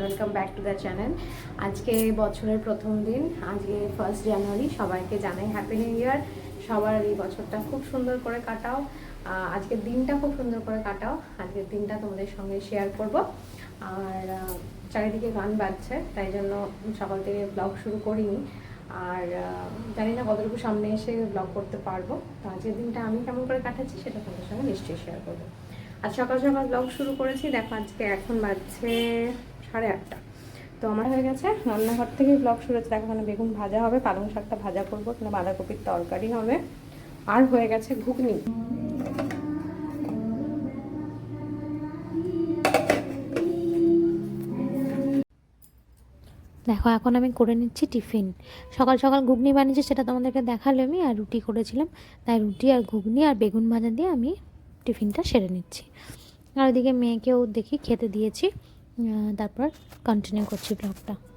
And welcome back to the channel আজকে বছরের প্রথম দিন, আজকে ফার্স্ট জানুয়ারি সবাইকে জানাই হ্যাপি নিউ ইয়ার সবার এই বছরটা খুব সুন্দর করে কাটাও। আজকের দিনটা খুব সুন্দর করে কাটাও। আজকের দিনটা তোমাদের সঙ্গে শেয়ার করব। আর চারিদিকে গান বাজছে, তাই জন্য সকাল থেকে ব্লগ শুরু করিনি। আর জানি না কতটুকু সামনে এসে ব্লগ করতে পারব। তো আজকের দিনটা আমি কেমন করে কাটাচ্ছি সেটা তোমাদের সঙ্গে নিশ্চয়ই শেয়ার করব। আজ সকাল সকাল ব্লগ শুরু করেছি। দেখো আজকে এখন বাজছে সাড়ে আটটা। তো আমার হয়ে গেছে, রান্নাঘর থেকেই ব্লগ শুরু হচ্ছে। দেখো ওখানে বেগুন ভাজা হবে, পালং শাকটা ভাজা করব এখানে বাঁধাকপির তরকারি হবে। আর হয়ে গেছে ঘুগনি। দেখো, এখন আমি করে নিচ্ছি টিফিন। সকাল সকাল ঘুগনি বানিয়েছি, সেটা তোমাদেরকে দেখাল আমি, আর রুটি করেছিলাম। তাই রুটি আর ঘুগনি আর বেগুন ভাজা দিয়ে আমি টিফিনটা সেরে নিচ্ছি। আর ওদিকে মেয়েকেও দেখি খেতে দিয়েছি। তারপর কন্টিনিউ করছি ব্লগটা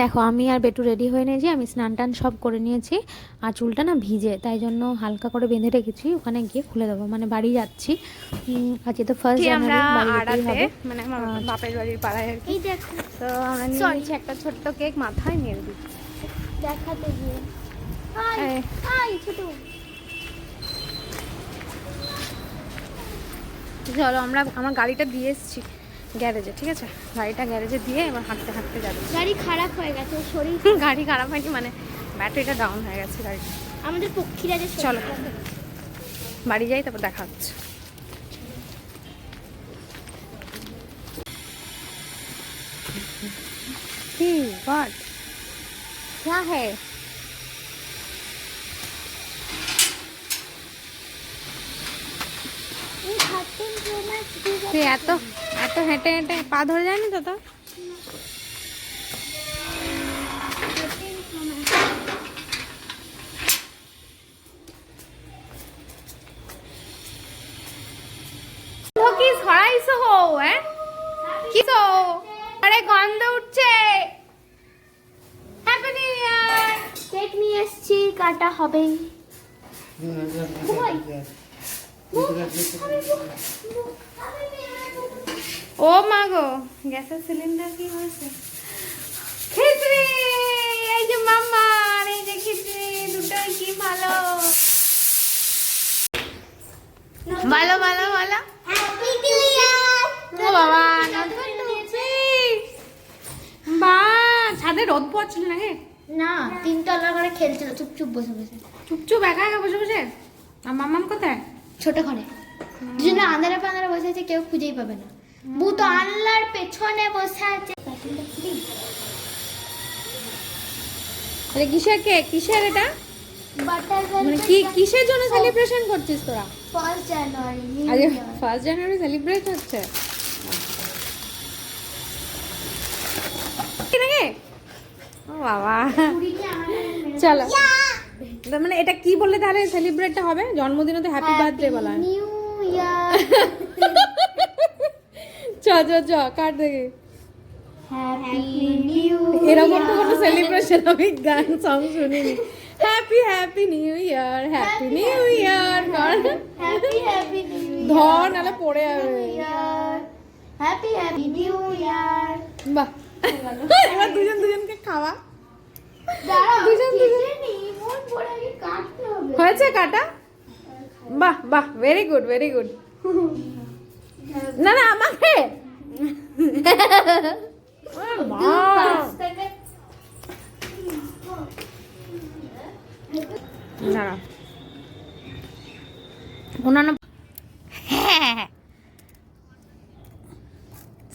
দেখো আমি আর বেটু রেডি হয়ে নিয়েছি আমি স্নান টান সব করে নিয়েছি আর চুলটা না ভিজে তাই জন্য হালকা করে বেঁধে রেখেছি ওখানে গিয়ে খুলে দেবো মানে বাড়ি যাচ্ছি। আজকে তো ফার্স্ট জানুয়ারি বাড়ি হবে। মানে আমার আচ্ছা। বাপের বাড়ির পাড়ায় আর কি। তো আমরা নিয়েছি একটা ছোট্ট কেক মাথায় নিয়ে দিই দেখাতে গিয়ে। চলো আমরা আমার গাড়িটা দিয়ে এসেছি। গ্যারেজে ঠিক আছে গাড়িটা গ্যারেজে দিয়ে এবার হাঁটতে হাঁটতে যাবে গাড়ি খারাপ হয়ে গেছে ওর শরীর গাড়ি খারাপ হয়নি মানে ব্যাটারিটা ডাউন হয়ে গেছে গাড়িটা আমাদের পক্ষীরা যে শরীর চলো। খারাপ হয়ে গেছে। বাড়ি যাই তারপর দেখা হচ্ছে কি হোয়াট क्या है তুই এত এত হেঁটে হেঁটে পা ধরে যায়নি তো তো 13 Pro Max তো কি ছড়াইছো হো হ্যাঁ কি তো? আরে গন্ধ উঠছে। হ্যাপি নিউ ইয়ার কেক নিয়ে এসেছি কাটা হবে। ও মা গো গ্যাসের সিলিন্ডার কি হয়েছে? খিচড়ি এই যে মাম্মা আর এই যে খিচড়ি দুটোই কি ভালো? ভালো ভালো ভালো। হ্যাপি ও বাবা বা ছাদে রোদ পড়ছিল না হে না খেলছিল চুপ চুপ বসে বসে। চুপচুপ একা একা বসে বসে? আর মাম্মাম কোথায়? ছোট ঘরে। দুজনে আন্ধারে পান্ধারে বসে আছে কেউ খুঁজেই পাবে না। বু তো আল্লাহর পেছনে বসে আছে। আরে কিসের কে? কিসের এটা? মানে কি কিসের জন্য সেলিব্রেশন করছিস তোরা? First January first January celebrate হচ্ছে। বাবা। চলো। তার মানে এটা কি বললে তাহলে সেলিব্রেটটা হবে? জন্মদিনে তো হ্যাপি বার্থডে বলা নিউ ইয়ার চ চ চ কাট দেখে এরকম তো কোনো সেলিব্রেশন আমি গান সং শুনিনি। Happy happy new year happy new year কর? ধর নাহলে পড়ে যাবে। হ্যাপি হ্যাপি নিউ ইয়ার বাহ। এবার দুজন দুজনকে খাওয়া। দুজন দুজন। হয়েছে কাটা? বাহ বাহ ভেরি গুড ভেরি গুড না না আমাকে। না অন্যান্য হ্যাঁ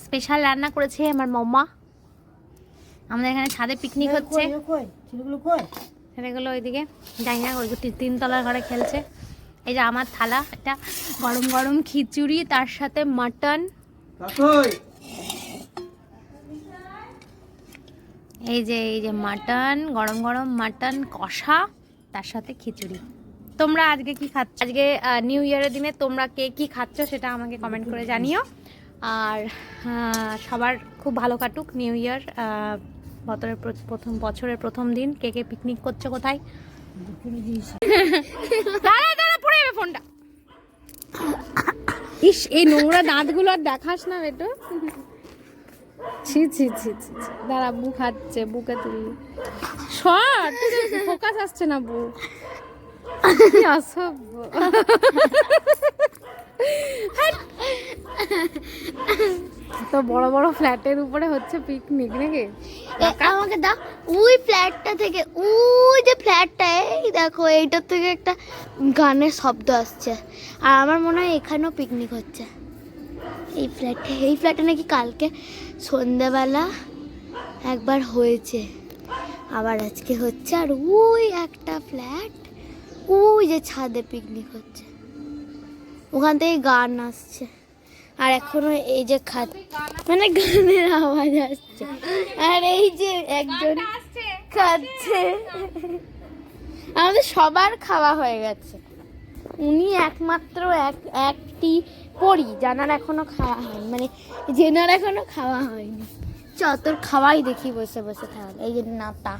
স্পেশাল রান্না করেছে আমার মাম্মা। আমাদের এখানে ছাদে পিকনিক হচ্ছে। ছেলেগুলো ওইদিকে। জানি না ওই তিনতলার ঘরে খেলছে। এই যে আমার থালা এটা গরম গরম খিচুড়ি তার সাথে মাটন। এই যে এই যে মাটন গরম গরম মাটন কষা তার সাথে খিচুড়ি। তোমরা আজকে কি খাচ্ছ? আজকে নিউ ইয়ারের দিনে তোমরা কে কি খাচ্ছ সেটা আমাকে কমেন্ট করে জানিও। আর সবার খুব ভালো কাটুক নিউ ইয়ার বছরের প্র- প্রথম বছরের প্রথম দিন কে কে পিকনিক করছ কোথায়? দাঁড়া দাঁড়া পড়ে যাবে ফোনটা। ইস এই নোংরা দাঁতগুলো আর দেখাস না বেটো। ছি ছি ছি ছি। দাঁড়া বুক হাচ্ছে বুকে তুললি শর্ট ফোকাস আসছে না বুক। অসভ্য। তো বড় বড় ফ্ল্যাটের উপরে হচ্ছে পিকনিক নাকি? আমাকে দাও। ওই ফ্ল্যাটটা থেকে ওই যে ফ্ল্যাটটা এই দেখো এইটার থেকে একটা গানের শব্দ আসছে। আর আমার মনে হয় এখানেও পিকনিক হচ্ছে। এই ফ্ল্যাটে এই ফ্ল্যাটে নাকি কালকে সন্ধ্যাবেলা একবার হয়েছে। আবার আজকে হচ্ছে আর ওই একটা ফ্ল্যাট ওই যে ছাদে পিকনিক হচ্ছে। ওখান থেকে গান আসছে। আর এখনও এই যে খাত মানে গানের আওয়াজ আসছে। আর এই যে একজন খাচ্ছে। আমাদের সবার খাওয়া হয়ে গেছে। উনি একমাত্র এক একটি পড়ি জানার এখনও খাওয়া হয়নি। মানে জেনার এখনও খাওয়া হয়নি। চ তোর খাওয়াই দেখি বসে বসে তাহলে এই যে নাতা।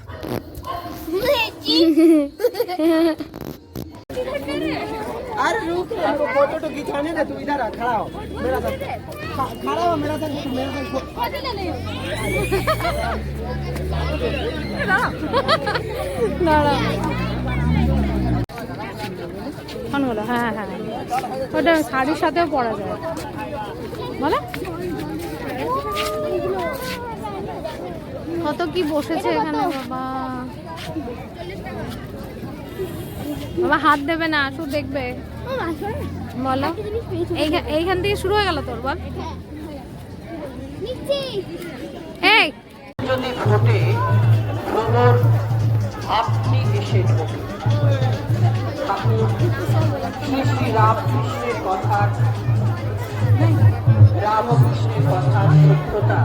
अरे रुक हमको फोटो तो खिंचाने ना तू इधर आ खड़ा हो मेरा साथ ख- खड़ा हो मेरा साथ तू मेरा साथ फो- ফোন হলো হ্যাঁ হ্যাঁ ওটা শাড়ির সাথেও পরা যায় বলে কত কি বসেছে এখানে বাবা বাবা হাত দেবে না শুধু দেখবে। বলো এইখান থেকে শুরু হয়ে গেল তোর বল। এই! যদি ফোটে ভ্রমর আপনি এসে শ্রী শ্রী রামকৃষ্ণের কথা রামকৃষ্ণের কথা সত্যতা।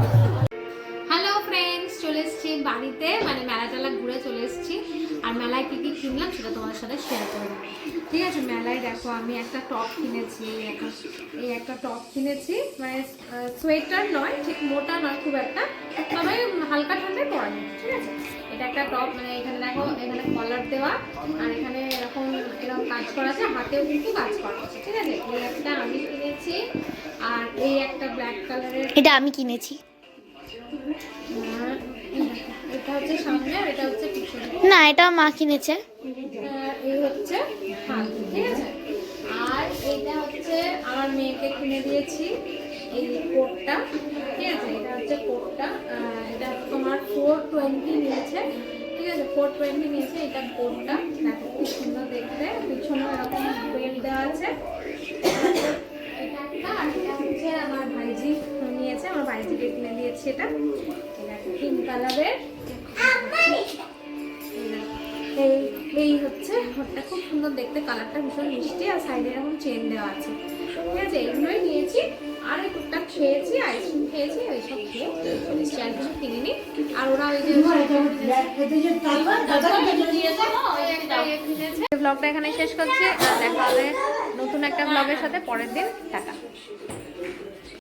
হ্যালো ফ্রেন্ডস চলে এসেছি বাড়িতে মানে মেলা টেলা ঘুরে চলে এসেছি। আর মেলায় কী কী কিনলাম সেটা তোমার সাথে শেয়ার করব। ঠিক আছে মেলায় দেখো আমি একটা টপ কিনেছি এই একটা- এই একটা টপ কিনেছি মানে সোয়েটার নয় ঠিক মোটা নয় খুব একটা তবে হালকা ঠান্ডায় পরা ঠিক আছে? এটা একটা টপ মানে এখানে দেখো এখানে কলার দেওয়া আর এখানে এরকম এরকম কাজ করা আছে হাতেও কিন্তু কাজ করা আছে ঠিক আছে? এই একটা আমি কিনেছি আর এই একটা ব্ল্যাক কালারের এটা আমি কিনেছি। আর এটা হচ্ছে সামনে আর এটা হচ্ছে পিছনে। না এটা মা কিনেছে। এই হচ্ছে হাত ঠিক আছে? আর এইটা হচ্ছে আমার মেয়েকে কিনে দিয়েছি এই কোটটা ঠিক আছে? এটা হচ্ছে কোটটা এটা তোমার ফোর টোয়েন্টি নিয়েছে ঠিক আছে? ফোর টোয়েন্টি নিয়েছে এটা কোটটা। দেখো খুব সুন্দর দেখতে পিছনে এরকম বেল দেওয়া আছে। এটা একটা আর এটা হচ্ছে আমার ভাইজি নিয়েছে আমার ভাইজিকে কিনে দিয়েছি এটা। এটা পিঙ্ক কালারের ঘরটা খুব সুন্দর দেখতে কালারটা ভীষণ মিষ্টি আর সাইডে এরকম চেন দেওয়া আছে। ঠিক আছে এইগুলোই নিয়েছি। আর এই টুকটাক খেয়েছি আইসক্রিম খেয়েছি ওইসব খেয়ে চলে এসেছি আর কিছু কিনিনি। আর ওরা ওই যে ব্লগটা এখানে শেষ করছি আর দেখা হবে নতুন একটা ব্লগের সাথে পরের দিন টাটা।